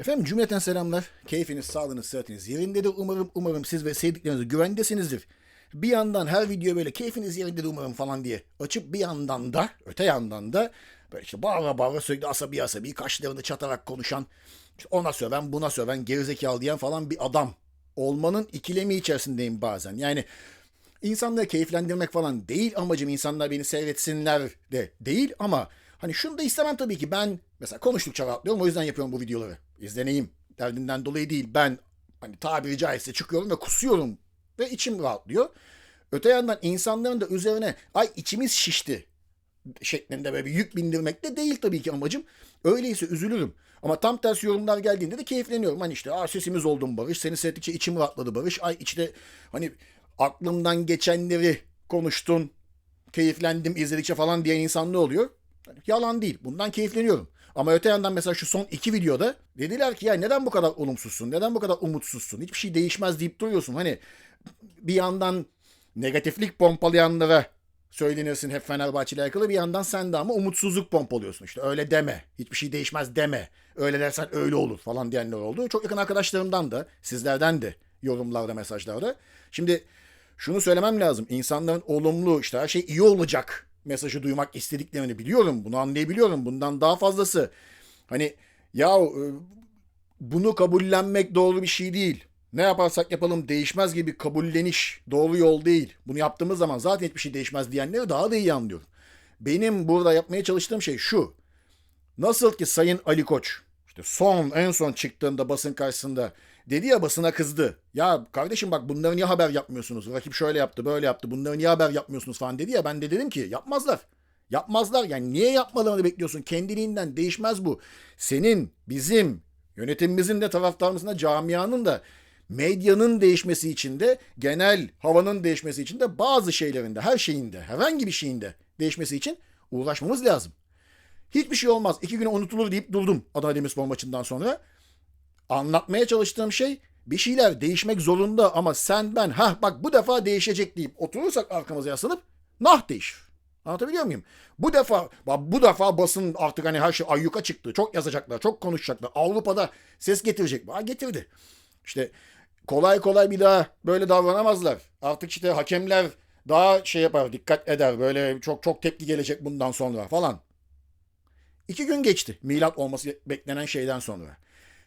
Efendim cümleten selamlar. Keyfiniz, sağlığınız, sıhhatiniz yerindedir. Umarım umarım siz ve sevdikleriniz güvendesinizdir. Bir yandan her video böyle keyfiniz yerindedir umarım falan diye açıp bir yandan da öte yandan da böyle işte bağıra bağıra sürekli asabi asabi kaşlarını çatarak konuşan ona söven buna söven gerizekalı diyen falan bir adam olmanın ikilemi içerisindeyim bazen. Yani insanları keyiflendirmek falan değil amacım insanlar beni seyretsinler de değil ama hani şunu da istemem tabii ki ben mesela konuştukça rahatlıyorum o yüzden yapıyorum bu videoları. İzleneyim derdinden dolayı değil ben hani tabiri caizse çıkıyorum ve kusuyorum ve içim rahatlıyor. Öte yandan insanların da üzerine ay içimiz şişti şeklinde böyle bir yük bindirmek de değil tabii ki amacım. Öyleyse üzülürüm. Ama tam tersi yorumlar geldiğinde de keyifleniyorum. Hani işte Aa, sesimiz oldun Barış. Seni seyrettikçe içim rahatladı Barış. Ay içte hani aklımdan geçenleri konuştun. Keyiflendim izledikçe falan diyen insan ne oluyor? Hani yalan değil. Bundan keyifleniyorum. Ama öte yandan mesela şu son iki videoda dediler ki ya neden bu kadar olumsuzsun? Neden bu kadar umutsuzsun? Hiçbir şey değişmez deyip duruyorsun. Hani bir yandan negatiflik pompalayanlara söylenirsin hep Fenerbahçe ile alakalı bir yandan sen de ama umutsuzluk pompalıyorsun. İşte öyle deme. Hiçbir şey değişmez deme. Öyle dersen öyle olur falan diyenler oldu. Çok yakın arkadaşlarımdan da sizlerden de yorumlarda mesajlarda. Şimdi şunu söylemem lazım. İnsanların olumlu işte her şey iyi olacak mesajı duymak istediklerini biliyorum. Bunu anlayabiliyorum. Bundan daha fazlası. Hani ya e, bunu kabullenmek doğru bir şey değil. Ne yaparsak yapalım değişmez gibi kabulleniş doğru yol değil. Bunu yaptığımız zaman zaten hiçbir şey değişmez diyenleri daha da iyi anlıyorum. Benim burada yapmaya çalıştığım şey şu. Nasıl ki Sayın Ali Koç işte son en son çıktığında basın karşısında dedi ya basına kızdı. Ya kardeşim bak bunları niye haber yapmıyorsunuz? Rakip şöyle yaptı böyle yaptı bunları niye haber yapmıyorsunuz falan dedi ya. Ben de dedim ki yapmazlar. Yapmazlar yani niye yapmalarını bekliyorsun? Kendiliğinden değişmez bu. Senin, bizim, yönetimimizin de taraftarımızın da camianın da medyanın değişmesi için de genel havanın değişmesi için de bazı şeylerinde her şeyinde herhangi bir şeyinde değişmesi için uğraşmamız lazım. Hiçbir şey olmaz. İki güne unutulur deyip durdum Adana Demirspor maçından sonra. Anlatmaya çalıştığım şey bir şeyler değişmek zorunda ama sen ben ha bak bu defa değişecek deyip oturursak arkamıza yaslanıp nah değişir. Anlatabiliyor muyum? Bu defa bak bu defa basın artık hani her şey ayyuka çıktı. Çok yazacaklar, çok konuşacaklar. Avrupa'da ses getirecek. Ha getirdi. İşte kolay kolay bir daha böyle davranamazlar. Artık işte hakemler daha şey yapar, dikkat eder. Böyle çok çok tepki gelecek bundan sonra falan. İki gün geçti milat olması beklenen şeyden sonra.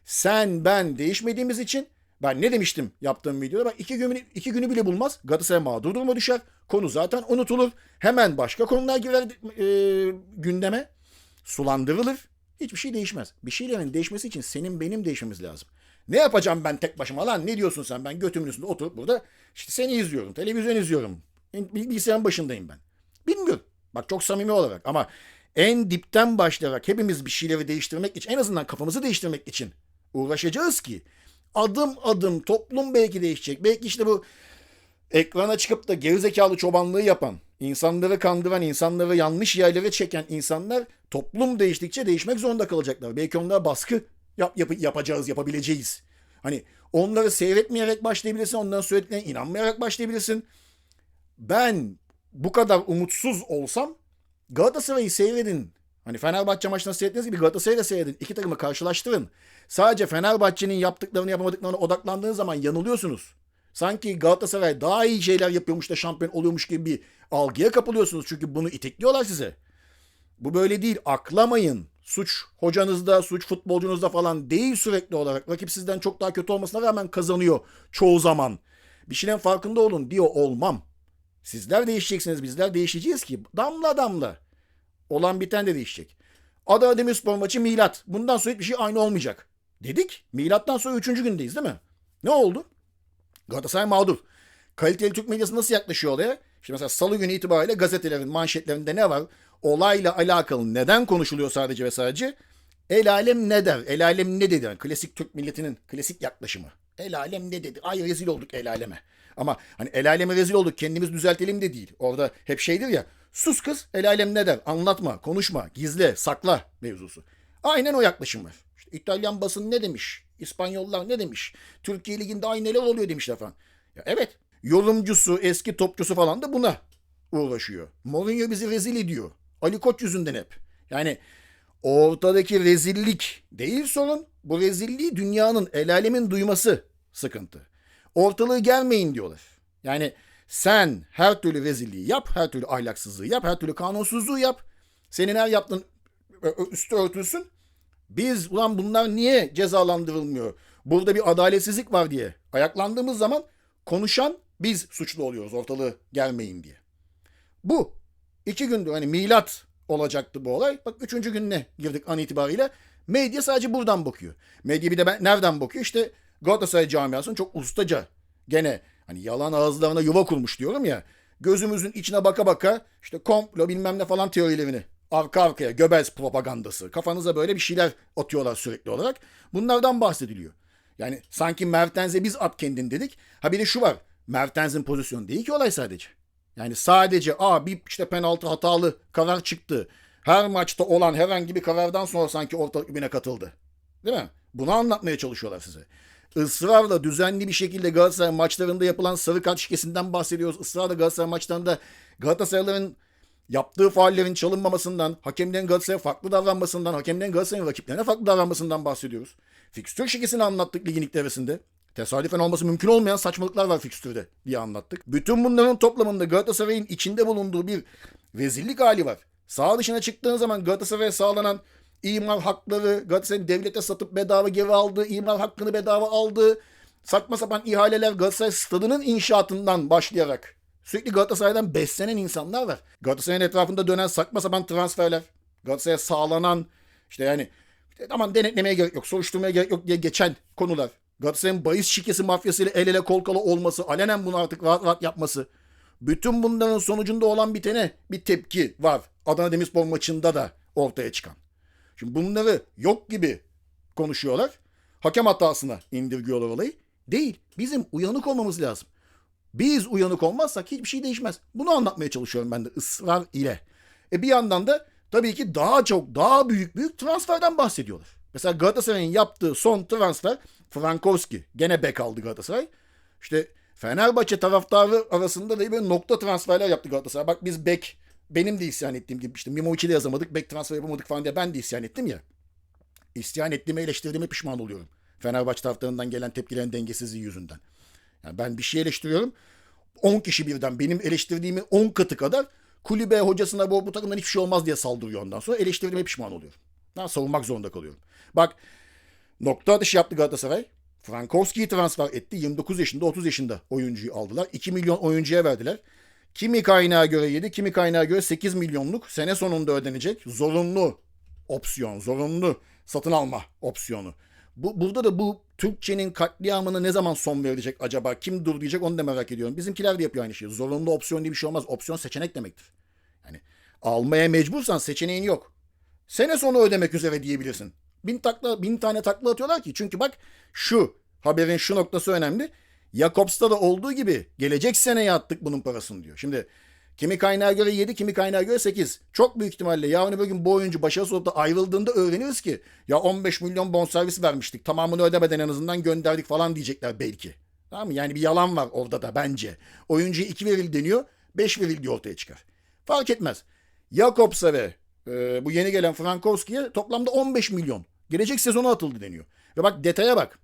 Sen ben değişmediğimiz için ben ne demiştim yaptığım videoda? Bak iki günü, iki günü bile bulmaz. Galatasaray mağdur duruma düşer. Konu zaten unutulur. Hemen başka konular girer e, gündeme. Sulandırılır. Hiçbir şey değişmez. Bir şeylerin değişmesi için senin benim değişmemiz lazım. Ne yapacağım ben tek başıma lan? Ne diyorsun sen? Ben götümün üstünde oturup burada işte seni izliyorum. Televizyon izliyorum. Bilgisayarın başındayım ben. Bilmiyorum. Bak çok samimi olarak ama en dipten başlayarak hepimiz bir şeyleri değiştirmek için en azından kafamızı değiştirmek için uğraşacağız ki adım adım toplum belki değişecek. Belki işte bu ekrana çıkıp da gerizekalı çobanlığı yapan, insanları kandıran, insanları yanlış yerlere çeken insanlar toplum değiştikçe değişmek zorunda kalacaklar. Belki onlara baskı yap, yap, yapacağız, yapabileceğiz. Hani onları seyretmeyerek başlayabilirsin, onların söylediklerine inanmayarak başlayabilirsin. Ben bu kadar umutsuz olsam Galatasaray'ı seyredin. Hani Fenerbahçe maçını seyrettiğiniz gibi Galatasaray'ı da seyredin. İki takımı karşılaştırın. Sadece Fenerbahçe'nin yaptıklarını yapamadıklarına odaklandığınız zaman yanılıyorsunuz. Sanki Galatasaray daha iyi şeyler yapıyormuş da şampiyon oluyormuş gibi bir algıya kapılıyorsunuz. Çünkü bunu itekliyorlar size. Bu böyle değil. Aklamayın. Suç hocanızda, suç futbolcunuzda falan değil sürekli olarak. Rakip sizden çok daha kötü olmasına rağmen kazanıyor çoğu zaman. Bir şeyden farkında olun diyor olmam. Sizler değişeceksiniz, bizler değişeceğiz ki damla damla. Olan biten de değişecek. Adana Demirspor maçı milat. Bundan sonra hiçbir şey aynı olmayacak. Dedik. Milattan sonra üçüncü gündeyiz değil mi? Ne oldu? Galatasaray mağdur. Kaliteli Türk medyası nasıl yaklaşıyor olaya? İşte mesela salı günü itibariyle gazetelerin manşetlerinde ne var? Olayla alakalı neden konuşuluyor sadece ve sadece? El alem ne der? El alem ne dedi? Yani klasik Türk milletinin klasik yaklaşımı. El alem ne dedi? Ay rezil olduk el aleme. Ama hani el aleme rezil olduk kendimiz düzeltelim de değil. Orada hep şeydir ya sus kız el alem ne der? Anlatma, konuşma, gizle, sakla mevzusu. Aynen o yaklaşım var. İşte İtalyan basın ne demiş? İspanyollar ne demiş? Türkiye Ligi'nde ay neler oluyor demişler falan. Ya evet yorumcusu, eski topçusu falan da buna uğraşıyor. Mourinho bizi rezil ediyor. Ali Koç yüzünden hep. Yani Ortadaki rezillik değil sorun. Bu rezilliği dünyanın, el alemin duyması sıkıntı. Ortalığı gelmeyin diyorlar. Yani sen her türlü rezilliği yap, her türlü ahlaksızlığı yap, her türlü kanunsuzluğu yap. Senin her yaptığın üstü örtülsün. Biz ulan bunlar niye cezalandırılmıyor? Burada bir adaletsizlik var diye ayaklandığımız zaman konuşan biz suçlu oluyoruz ortalığı gelmeyin diye. Bu. iki gündür hani milat olacaktı bu olay. Bak üçüncü gününe girdik an itibariyle. Medya sadece buradan bakıyor. Medya bir de ben, nereden bakıyor? İşte Galatasaray camiasının çok ustaca gene hani yalan ağızlarına yuva kurmuş diyorum ya. Gözümüzün içine baka baka işte komplo bilmem ne falan teorilerini arka arkaya Göbels propagandası. Kafanıza böyle bir şeyler atıyorlar sürekli olarak. Bunlardan bahsediliyor. Yani sanki Mertens'e biz at kendin dedik. Ha bir de şu var. Mertens'in pozisyonu değil ki olay sadece. Yani sadece a bir işte penaltı hatalı karar çıktı. Her maçta olan herhangi bir karardan sonra sanki ortalık birbirine katıldı. Değil mi? Bunu anlatmaya çalışıyorlar size. Israrla düzenli bir şekilde Galatasaray maçlarında yapılan sarı kart şikesinden bahsediyoruz. Israrla Galatasaray maçlarında Galatasaraylıların yaptığı faallerin çalınmamasından, hakemlerin Galatasaray'a farklı davranmasından, hakemlerin Galatasaray'ın rakiplerine farklı davranmasından bahsediyoruz. Fikstür şekesini anlattık ligin ilk devresinde. Tesadüfen olması mümkün olmayan saçmalıklar var fikstürde diye anlattık. Bütün bunların toplamında Galatasaray'ın içinde bulunduğu bir rezillik hali var. Sağ dışına çıktığın zaman Galatasaray'a sağlanan imar hakları, Galatasaray'ın devlete satıp bedava geri aldığı, imar hakkını bedava aldığı, saçma sapan ihaleler Galatasaray stadının inşaatından başlayarak sürekli Galatasaray'dan beslenen insanlar var. Galatasaray'ın etrafında dönen saçma sapan transferler, Galatasaray'a sağlanan işte yani işte aman denetlemeye gerek yok, soruşturmaya gerek yok diye geçen konular. Galatasaray'ın bahis şirkesi mafyasıyla el ele kol kola olması, alenen bunu artık rahat rahat yapması. Bütün bunların sonucunda olan bitene bir tepki var. Adana Demirspor maçında da ortaya çıkan. Şimdi bunları yok gibi konuşuyorlar. Hakem hatasına indirgiyorlar olayı. Değil. Bizim uyanık olmamız lazım. Biz uyanık olmazsak hiçbir şey değişmez. Bunu anlatmaya çalışıyorum ben de ısrar ile. E bir yandan da tabii ki daha çok daha büyük büyük transferden bahsediyorlar. Mesela Galatasaray'ın yaptığı son transfer Frankowski. Gene bek aldı Galatasaray. İşte Fenerbahçe taraftarı arasında da böyle nokta transferler yaptı Galatasaray. Bak biz bek benim de isyan ettiğim gibi işte Mimovic ile yazamadık, bek transfer yapamadık falan diye ben de isyan ettim ya. İsyan ettiğime eleştirdiğime pişman oluyorum. Fenerbahçe taraftarından gelen tepkilerin dengesizliği yüzünden. Yani ben bir şey eleştiriyorum. 10 kişi birden benim eleştirdiğimi 10 katı kadar kulübe hocasına bu, bu takımdan hiçbir şey olmaz diye saldırıyor ondan sonra. Eleştirdiğime pişman oluyorum. Ben savunmak zorunda kalıyorum. Bak nokta atışı yaptı Galatasaray. Frankowski'yi transfer etti. 29 yaşında 30 yaşında oyuncuyu aldılar. 2 milyon oyuncuya verdiler. Kimi kaynağa göre 7, kimi kaynağa göre 8 milyonluk sene sonunda ödenecek zorunlu opsiyon, zorunlu satın alma opsiyonu. Bu, burada da bu Türkçenin katliamına ne zaman son verilecek acaba? Kim dur diyecek onu da merak ediyorum. Bizimkiler de yapıyor aynı şeyi. Zorunlu opsiyon diye bir şey olmaz. Opsiyon seçenek demektir. Yani almaya mecbursan seçeneğin yok. Sene sonu ödemek üzere diyebilirsin. Bin, takla, bin tane takla atıyorlar ki. Çünkü bak şu haberin şu noktası önemli. Jakobs'ta da olduğu gibi gelecek seneye attık bunun parasını diyor. Şimdi kimi kaynağa göre 7, kimi kaynağa göre 8. Çok büyük ihtimalle yarın öbür gün bu oyuncu başarısız olup da ayrıldığında öğreniriz ki ya 15 milyon bonservis vermiştik. Tamamını ödemeden en azından gönderdik falan diyecekler belki. Tamam mı? Yani bir yalan var orada da bence. Oyuncuya 2 veril deniyor, 5 veril diye ortaya çıkar. Fark etmez. Jakobs'a ve e, bu yeni gelen Frankowski'ye toplamda 15 milyon. Gelecek sezona atıldı deniyor. Ve bak detaya bak.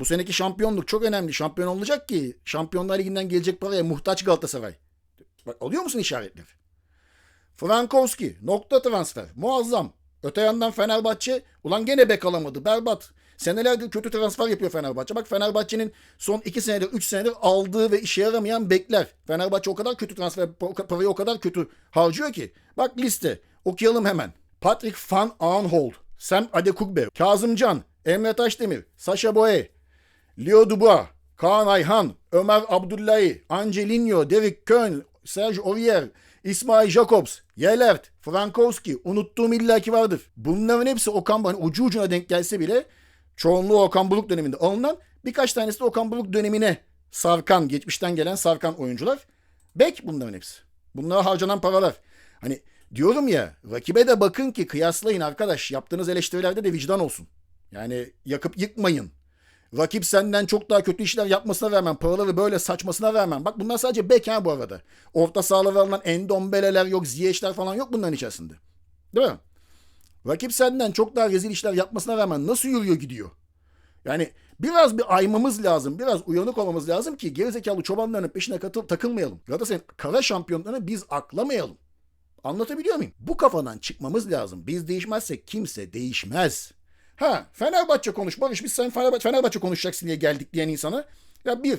Bu seneki şampiyonluk çok önemli. Şampiyon olacak ki Şampiyonlar Ligi'nden gelecek paraya muhtaç Galatasaray. Bak alıyor musun işaretleri? Frankowski nokta transfer muazzam. Öte yandan Fenerbahçe ulan gene bek alamadı berbat. Senelerdir kötü transfer yapıyor Fenerbahçe. Bak Fenerbahçe'nin son 2 senedir 3 senedir aldığı ve işe yaramayan bekler. Fenerbahçe o kadar kötü transfer parayı o kadar kötü harcıyor ki. Bak liste okuyalım hemen. Patrick Van Aanholt, Sam Adekugbe, Kazımcan, Emre Taşdemir, Sasha Boye, Leo Dubois, Kaan Ayhan, Ömer Abdullahi, Angelinho, Derek Köln, Serge Aurier, İsmail Jacobs, Yelert, Frankowski, unuttuğum illaki vardır. Bunların hepsi Okan hani ucu ucuna denk gelse bile çoğunluğu Okan Buruk döneminde alınan birkaç tanesi de Okan Buruk dönemine sarkan, geçmişten gelen sarkan oyuncular. Bek bunların hepsi. Bunlara harcanan paralar. Hani diyorum ya rakibe de bakın ki kıyaslayın arkadaş. Yaptığınız eleştirilerde de vicdan olsun. Yani yakıp yıkmayın. Rakip senden çok daha kötü işler yapmasına rağmen, paraları böyle saçmasına rağmen. Bak bunlar sadece bek ha bu arada. Orta sahalara alınan endombeleler yok, ziyeşler falan yok bunların içerisinde. Değil mi? Rakip senden çok daha rezil işler yapmasına rağmen nasıl yürüyor gidiyor? Yani biraz bir aymamız lazım. Biraz uyanık olmamız lazım ki gerizekalı çobanların peşine katıl takılmayalım. Galatasaray'ın kara şampiyonlarını biz aklamayalım. Anlatabiliyor muyum? Bu kafadan çıkmamız lazım. Biz değişmezsek kimse değişmez. Ha Fenerbahçe konuş Barış biz sen Fenerbahçe, Fenerbahçe konuşacaksın diye geldik diyen insana. Ya bir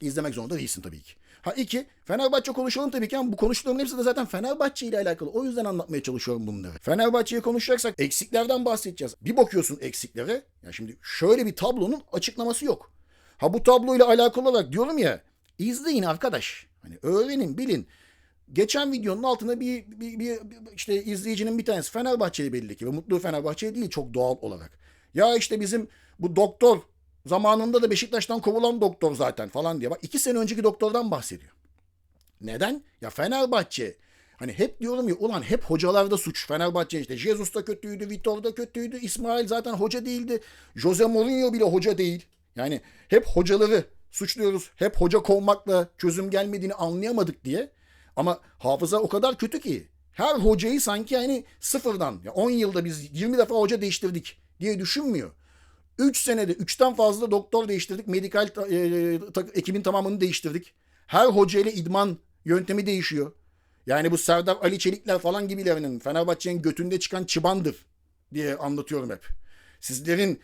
izlemek zorunda değilsin tabii ki. Ha iki Fenerbahçe konuşalım tabii ki ama bu konuştuklarımın hepsi de zaten Fenerbahçe ile alakalı. O yüzden anlatmaya çalışıyorum bunları. Fenerbahçe'yi konuşacaksak eksiklerden bahsedeceğiz. Bir bakıyorsun eksiklere. Ya şimdi şöyle bir tablonun açıklaması yok. Ha bu tabloyla alakalı olarak diyorum ya izleyin arkadaş. Hani öğrenin bilin. Geçen videonun altına bir, bir, bir, işte izleyicinin bir tanesi Fenerbahçeli belli ki ve mutlu Fenerbahçeli değil çok doğal olarak. Ya işte bizim bu doktor zamanında da Beşiktaş'tan kovulan doktor zaten falan diye. Bak iki sene önceki doktordan bahsediyor. Neden? Ya Fenerbahçe Hani hep diyorum ya ulan hep hocalarda suç. Fenerbahçe işte Jesus da kötüydü, Vitor da kötüydü, İsmail zaten hoca değildi. Jose Mourinho bile hoca değil. Yani hep hocaları suçluyoruz. Hep hoca kovmakla çözüm gelmediğini anlayamadık diye. Ama hafıza o kadar kötü ki her hocayı sanki yani sıfırdan ya 10 yılda biz 20 defa hoca değiştirdik diye düşünmüyor. 3 senede 3'ten fazla doktor değiştirdik. Medikal e, ekibin tamamını değiştirdik. Her hoca ile idman yöntemi değişiyor. Yani bu Serdar Ali Çelikler falan gibilerinin Fenerbahçe'nin götünde çıkan çıbandır diye anlatıyorum hep. Sizlerin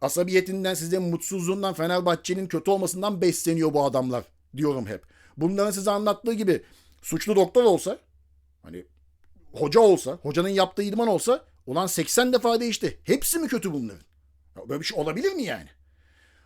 asabiyetinden, sizlerin mutsuzluğundan, Fenerbahçe'nin kötü olmasından besleniyor bu adamlar diyorum hep. Bunların size anlattığı gibi suçlu doktor olsa, hani hoca olsa, hocanın yaptığı idman olsa, ulan 80 defa değişti. Hepsi mi kötü bunların? Böyle bir şey olabilir mi yani?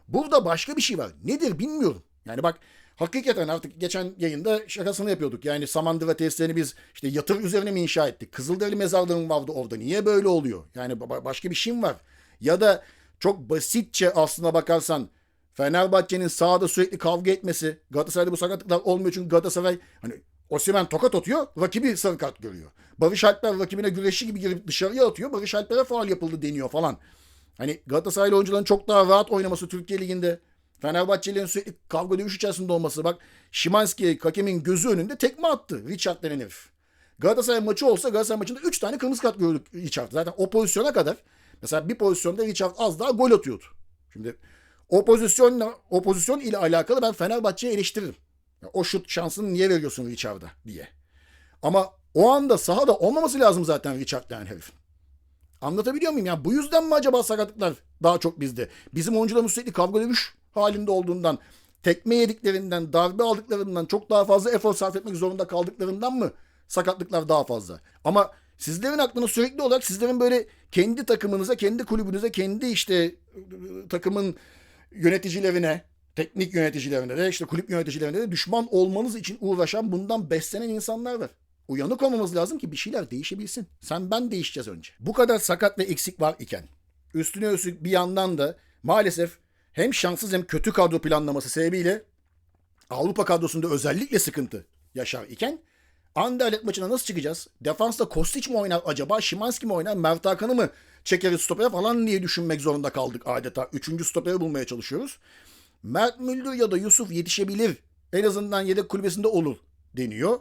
Burada başka bir şey var. Nedir bilmiyorum. Yani bak hakikaten artık geçen yayında şakasını yapıyorduk. Yani Samandıra tesislerini biz işte yatır üzerine mi inşa ettik? Kızılderili mezarlığı vardı orada? Niye böyle oluyor? Yani başka bir şey mi var? Ya da çok basitçe aslına bakarsan Fenerbahçe'nin sahada sürekli kavga etmesi. Galatasaray'da bu sakatlıklar olmuyor çünkü Galatasaray hani Osimhen tokat atıyor, rakibi sarı kart görüyor. Barış Alper rakibine güreşçi gibi girip dışarıya atıyor. Barış Alper'e faal yapıldı deniyor falan. Hani Galatasaraylı oyuncuların çok daha rahat oynaması Türkiye Ligi'nde. Fenerbahçelilerin sürekli kavga dövüş içerisinde olması. Bak Şimanski hakemin gözü önünde tekme attı. Richard denen herif. Galatasaray maçı olsa Galatasaray maçında 3 tane kırmızı kart gördük Richard. Zaten o pozisyona kadar mesela bir pozisyonda Richard az daha gol atıyordu. Şimdi o pozisyonla o pozisyon ile alakalı ben Fenerbahçe'yi eleştiririm. O şut şansını niye veriyorsun Richard'a diye. Ama o anda sahada olmaması lazım zaten Richard denen herifin. Anlatabiliyor muyum? Ya bu yüzden mi acaba sakatlıklar daha çok bizde? Bizim oyuncularımız sürekli kavga dövüş halinde olduğundan, tekme yediklerinden, darbe aldıklarından, çok daha fazla efor sarf etmek zorunda kaldıklarından mı sakatlıklar daha fazla? Ama sizlerin aklına sürekli olarak sizlerin böyle kendi takımınıza, kendi kulübünüze, kendi işte takımın yöneticilerine, teknik yöneticilerine de işte kulüp yöneticilerine de düşman olmanız için uğraşan bundan beslenen insanlar var. Uyanık olmamız lazım ki bir şeyler değişebilsin. Sen ben değişeceğiz önce. Bu kadar sakat ve eksik var iken üstüne üstlük bir yandan da maalesef hem şanssız hem kötü kadro planlaması sebebiyle Avrupa kadrosunda özellikle sıkıntı yaşar iken Anderlet maçına nasıl çıkacağız? Defansta Kostic mi oynar acaba? Şimanski mi oynar? Mert Hakan'ı mı çekeriz stopere falan diye düşünmek zorunda kaldık adeta. Üçüncü stoperi bulmaya çalışıyoruz. Mert Müldür ya da Yusuf yetişebilir. En azından yedek kulübesinde olur deniyor.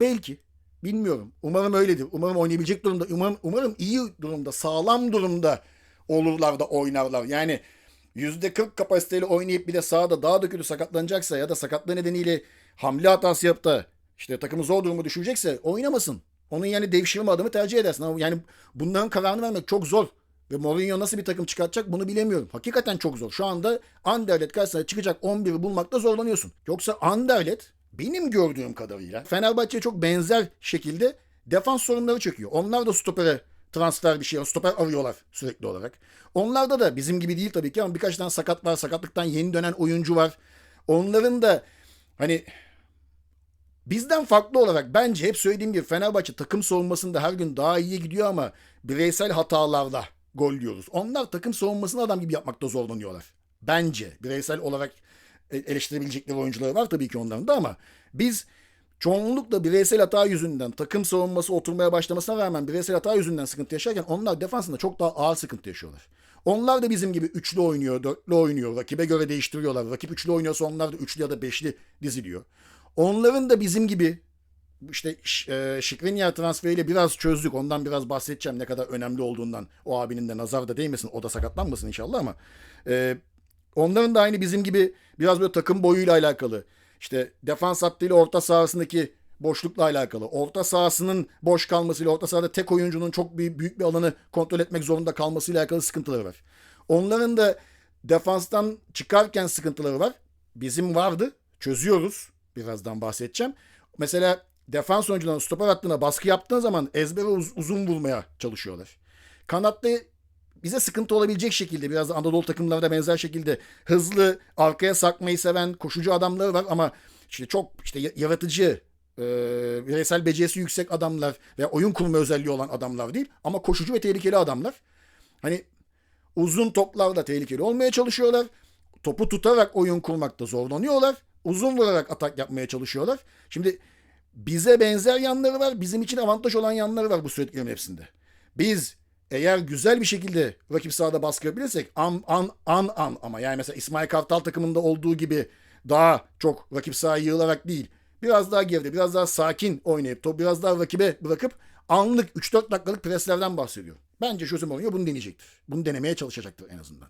Belki. Bilmiyorum. Umarım öyledir. Umarım oynayabilecek durumda. Umarım, umarım iyi durumda, sağlam durumda olurlar da oynarlar. Yani %40 kapasiteyle oynayıp bir de sahada daha da kötü sakatlanacaksa ya da sakatlığı nedeniyle hamle hatası yapıp da işte takımı zor duruma düşürecekse oynamasın. Onun yani devşirme adımı tercih edersin. Ama yani bunların kararını vermek çok zor. Ve Mourinho nasıl bir takım çıkartacak bunu bilemiyorum. Hakikaten çok zor. Şu anda Anderlet karşısına çıkacak 11'i bulmakta zorlanıyorsun. Yoksa Anderlet benim gördüğüm kadarıyla Fenerbahçe'ye çok benzer şekilde defans sorunları çekiyor. Onlar da stopere transfer bir şey, stoper arıyorlar sürekli olarak. Onlarda da bizim gibi değil tabii ki ama birkaç tane sakat var. Sakatlıktan yeni dönen oyuncu var. Onların da hani bizden farklı olarak bence hep söylediğim gibi Fenerbahçe takım savunmasında her gün daha iyi gidiyor ama bireysel hatalarda gol diyoruz. Onlar takım savunmasını adam gibi yapmakta zorlanıyorlar. Bence bireysel olarak eleştirebilecekleri oyuncuları var tabii ki onların da ama biz çoğunlukla bireysel hata yüzünden takım savunması oturmaya başlamasına rağmen bireysel hata yüzünden sıkıntı yaşarken onlar defansında çok daha ağır sıkıntı yaşıyorlar. Onlar da bizim gibi üçlü oynuyor, dörtlü oynuyor. Rakibe göre değiştiriyorlar. Rakip üçlü oynuyorsa onlar da üçlü ya da beşli diziliyor. Onların da bizim gibi işte e, Skriniar transferiyle biraz çözdük. Ondan biraz bahsedeceğim ne kadar önemli olduğundan. O abinin de nazar da değmesin. O da sakatlanmasın inşallah ama. E, onların da aynı bizim gibi biraz böyle takım boyuyla alakalı. İşte defans hattıyla orta sahasındaki boşlukla alakalı. Orta sahasının boş kalmasıyla orta sahada tek oyuncunun çok büyük, büyük bir alanı kontrol etmek zorunda kalmasıyla alakalı sıkıntıları var. Onların da defanstan çıkarken sıkıntıları var. Bizim vardı. Çözüyoruz. Birazdan bahsedeceğim. Mesela defans oyuncularının stoper hattına baskı yaptığın zaman ezbere uz- uzun vurmaya çalışıyorlar. Kanatta bize sıkıntı olabilecek şekilde biraz da Anadolu takımlarında benzer şekilde hızlı arkaya sakmayı seven koşucu adamları var ama işte çok işte ya- yaratıcı e, bireysel becerisi yüksek adamlar ve oyun kurma özelliği olan adamlar değil ama koşucu ve tehlikeli adamlar. Hani uzun toplarda tehlikeli olmaya çalışıyorlar. Topu tutarak oyun kurmakta zorlanıyorlar. Uzun vurarak atak yapmaya çalışıyorlar. Şimdi bize benzer yanları var. Bizim için avantaj olan yanları var bu söylediklerim hepsinde. Biz eğer güzel bir şekilde rakip sahada baskı yapabilirsek an an an an ama yani mesela İsmail Kartal takımında olduğu gibi daha çok rakip sahaya yığılarak değil biraz daha geride biraz daha sakin oynayıp top biraz daha rakibe bırakıp anlık 3-4 dakikalık preslerden bahsediyor. Bence Jose Mourinho bunu deneyecektir. Bunu denemeye çalışacaktır en azından.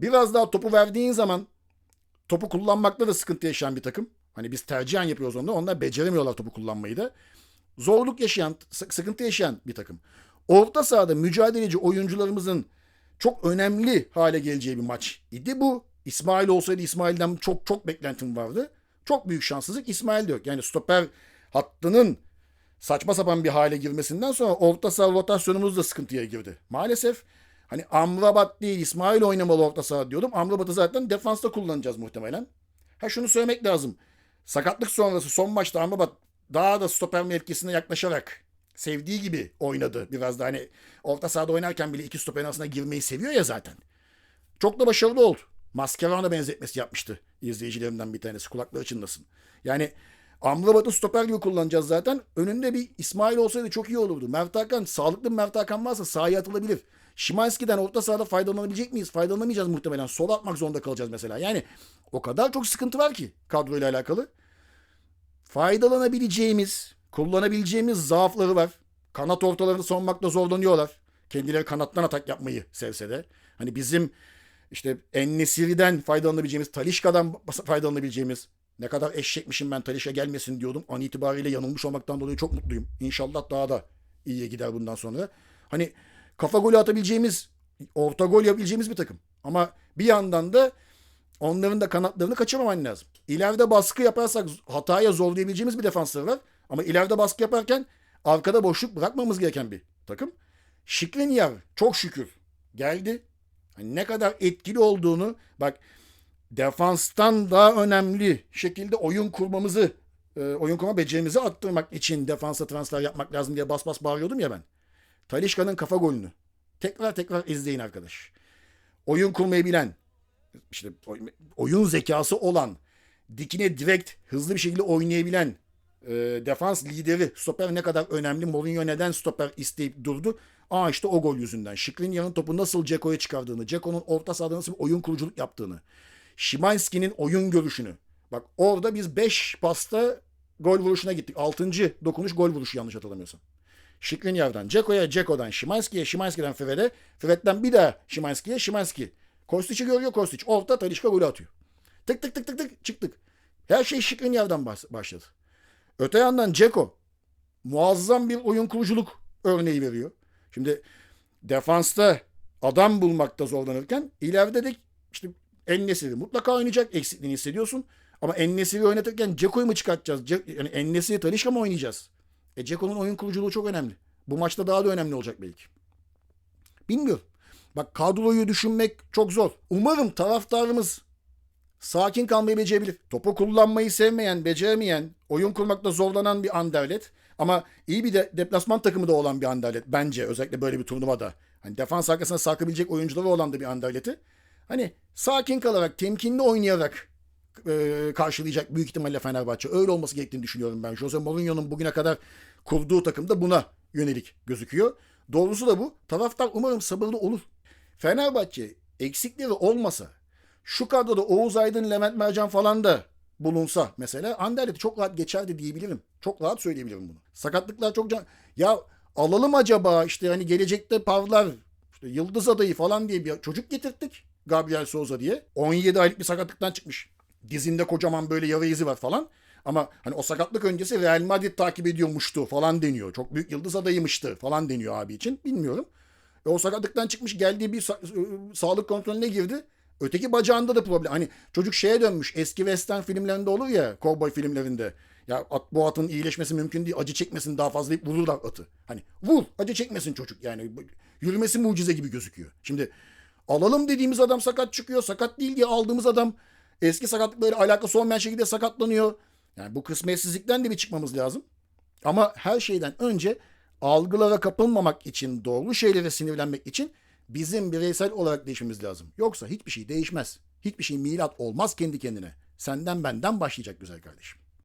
Biraz daha topu verdiğin zaman topu kullanmakta da sıkıntı yaşayan bir takım. Hani biz tercihen yapıyoruz onu. Onlar beceremiyorlar topu kullanmayı da. Zorluk yaşayan, sı- sıkıntı yaşayan bir takım. Orta sahada mücadeleci oyuncularımızın çok önemli hale geleceği bir maç idi bu. İsmail olsaydı İsmail'den çok çok beklentim vardı. Çok büyük şanssızlık İsmail yok. Yani stoper hattının saçma sapan bir hale girmesinden sonra orta saha rotasyonumuz da sıkıntıya girdi. Maalesef hani Amrabat değil İsmail oynamalı orta saha diyordum. Amrabat'ı zaten defansta kullanacağız muhtemelen. Ha şunu söylemek lazım. Sakatlık sonrası son maçta Amrabat daha da stoper mevkisine yaklaşarak sevdiği gibi oynadı. Biraz da hani orta sahada oynarken bile iki stoperin arasına girmeyi seviyor ya zaten. Çok da başarılı oldu. Mascherano benzetmesi yapmıştı izleyicilerimden bir tanesi. Kulakları çınlasın. Yani Amrabat'ı stoper gibi kullanacağız zaten. Önünde bir İsmail olsaydı çok iyi olurdu. Mert Hakan, sağlıklı bir Mert Hakan varsa sahaya atılabilir. Şimanski'den orta sahada faydalanabilecek miyiz? Faydalanamayacağız muhtemelen. Sol atmak zorunda kalacağız mesela. Yani o kadar çok sıkıntı var ki kadroyla alakalı. Faydalanabileceğimiz, kullanabileceğimiz zaafları var. Kanat ortalarını savunmakta zorlanıyorlar. Kendileri kanattan atak yapmayı sevse de. Hani bizim işte Ennesiri'den faydalanabileceğimiz, Talişka'dan faydalanabileceğimiz ne kadar eşekmişim ben Talişka gelmesin diyordum. An itibariyle yanılmış olmaktan dolayı çok mutluyum. İnşallah daha da iyiye gider bundan sonra. Hani kafa golü atabileceğimiz, orta gol yapabileceğimiz bir takım. Ama bir yandan da onların da kanatlarını kaçırmaman lazım. İleride baskı yaparsak hataya zorlayabileceğimiz bir defansları var. Ama ileride baskı yaparken arkada boşluk bırakmamız gereken bir takım. Şikrinyar çok şükür geldi. Hani ne kadar etkili olduğunu bak defanstan daha önemli şekilde oyun kurmamızı e, oyun kurma becerimizi arttırmak için defansa transfer yapmak lazım diye bas bas bağırıyordum ya ben. Talişka'nın kafa golünü tekrar tekrar izleyin arkadaş. Oyun kurmayı bilen, işte oy- oyun zekası olan, dikine direkt hızlı bir şekilde oynayabilen e, defans lideri stoper ne kadar önemli. Mourinho neden stoper isteyip durdu? Aa işte o gol yüzünden. Skriniar'ın topu nasıl Ceko'ya çıkardığını, Ceko'nun orta sahada nasıl bir oyun kuruculuk yaptığını, Şimanski'nin oyun görüşünü. Bak orada biz 5 pasta gol vuruşuna gittik. 6. dokunuş gol vuruşu yanlış hatırlamıyorsam. Skriniar'dan Ceko'ya, Ceko'dan Şimanski'ye, Şimanski'den Fred'e, Fred'den bir daha Şimanski'ye, Şimanski. Kostic'i görüyor Kostic. Orta Talişka golü atıyor. Tık tık tık tık tık çıktık. Her şey bas- başladı. Öte yandan Ceko muazzam bir oyun kuruculuk örneği veriyor. Şimdi defansta adam bulmakta zorlanırken ileride de işte Ennesiri mutlaka oynayacak. Eksikliğini hissediyorsun. Ama Ennesiri oynatırken Ceko'yu mu çıkartacağız? Ce- yani Ennesiri Talişka mı oynayacağız? E Ceko'nun oyun kuruculuğu çok önemli. Bu maçta daha da önemli olacak belki. Bilmiyorum. Bak kadroyu düşünmek çok zor. Umarım taraftarımız sakin kalmayı becerebilir. Topu kullanmayı sevmeyen, beceremeyen, oyun kurmakta zorlanan bir Anderlet. Ama iyi bir de deplasman takımı da olan bir Anderlet bence özellikle böyle bir turnuvada. Hani defans arkasına sarkabilecek oyuncuları olan da bir Anderlet'i. Hani sakin kalarak, temkinli oynayarak e, karşılayacak büyük ihtimalle Fenerbahçe. Öyle olması gerektiğini düşünüyorum ben. Jose Mourinho'nun bugüne kadar kurduğu takım da buna yönelik gözüküyor. Doğrusu da bu. Taraftar umarım sabırlı olur. Fenerbahçe eksikleri olmasa şu kadroda Oğuz Aydın, Levent Mercan falan da bulunsa mesela Anderlet'i çok rahat geçerdi diyebilirim. Çok rahat söyleyebilirim bunu. Sakatlıklar çok can... Ya alalım acaba işte hani gelecekte parlar işte Yıldız adayı falan diye bir çocuk getirttik. Gabriel Souza diye. 17 aylık bir sakatlıktan çıkmış. Dizinde kocaman böyle yara izi var falan. Ama hani o sakatlık öncesi Real Madrid takip ediyormuştu falan deniyor. Çok büyük yıldız adayıymıştı falan deniyor abi için. Bilmiyorum. E o sakatlıktan çıkmış geldiği bir sa- sağlık kontrolüne girdi. Öteki bacağında da problem. Hani çocuk şeye dönmüş. Eski western filmlerinde olur ya. Cowboy filmlerinde. Ya at, bu atın iyileşmesi mümkün değil. Acı çekmesin daha fazla deyip vururlar atı. Hani vur acı çekmesin çocuk yani. Yürümesi mucize gibi gözüküyor. Şimdi alalım dediğimiz adam sakat çıkıyor. Sakat değil diye aldığımız adam eski sakatlıklarıyla alakası olmayan şekilde sakatlanıyor. Yani bu kısmetsizlikten de bir çıkmamız lazım. Ama her şeyden önce algılara kapılmamak için, doğru şeylere sinirlenmek için bizim bireysel olarak değişmemiz lazım. Yoksa hiçbir şey değişmez. Hiçbir şey milat olmaz kendi kendine. Senden benden başlayacak güzel kardeşim.